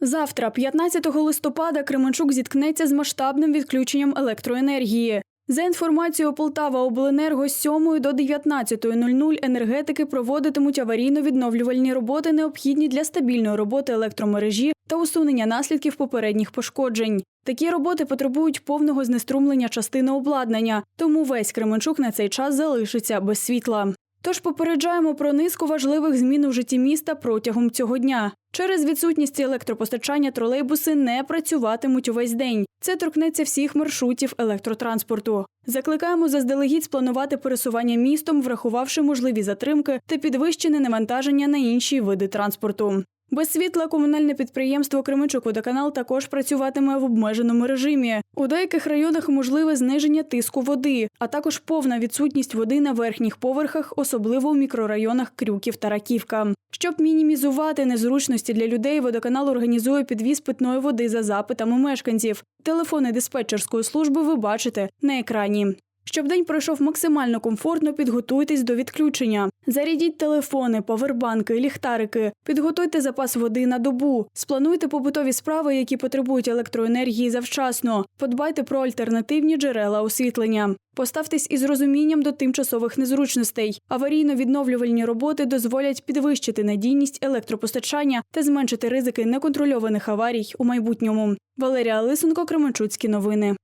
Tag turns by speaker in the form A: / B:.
A: Завтра, 15 листопада, Кременчук зіткнеться з масштабним відключенням електроенергії. За інформацією Полтава Обленерго з 7 до 19.00 енергетики проводитимуть аварійно-відновлювальні роботи, необхідні для стабільної роботи електромережі та усунення наслідків попередніх пошкоджень. Такі роботи потребують повного знеструмлення частини обладнання, тому весь Кременчук на цей час залишиться без світла. Тож попереджаємо про низку важливих змін у житті міста протягом цього дня. Через відсутність електропостачання тролейбуси не працюватимуть увесь день. Це торкнеться всіх маршрутів електротранспорту. Закликаємо заздалегідь спланувати пересування містом, врахувавши можливі затримки та підвищене навантаження на інші види транспорту. Без світла комунальне підприємство Кременчук-Водоканал також працюватиме в обмеженому режимі. У деяких районах можливе зниження тиску води, а також повна відсутність води на верхніх поверхах, особливо у мікрорайонах Крюків та Раківка. Щоб мінімізувати незручності для людей, водоканал організує підвіз питної води за запитами мешканців. Телефони диспетчерської служби ви бачите на екрані. Щоб день пройшов максимально комфортно, підготуйтесь до відключення. Зарядіть телефони, павербанки, ліхтарики, підготуйте запас води на добу, сплануйте побутові справи, які потребують електроенергії завчасно. Подбайте про альтернативні джерела освітлення. Поставтесь із розумінням до тимчасових незручностей. Аварійно-відновлювальні роботи дозволять підвищити надійність електропостачання та зменшити ризики неконтрольованих аварій у майбутньому. Валерія Лисенко, Кременчуцькі новини.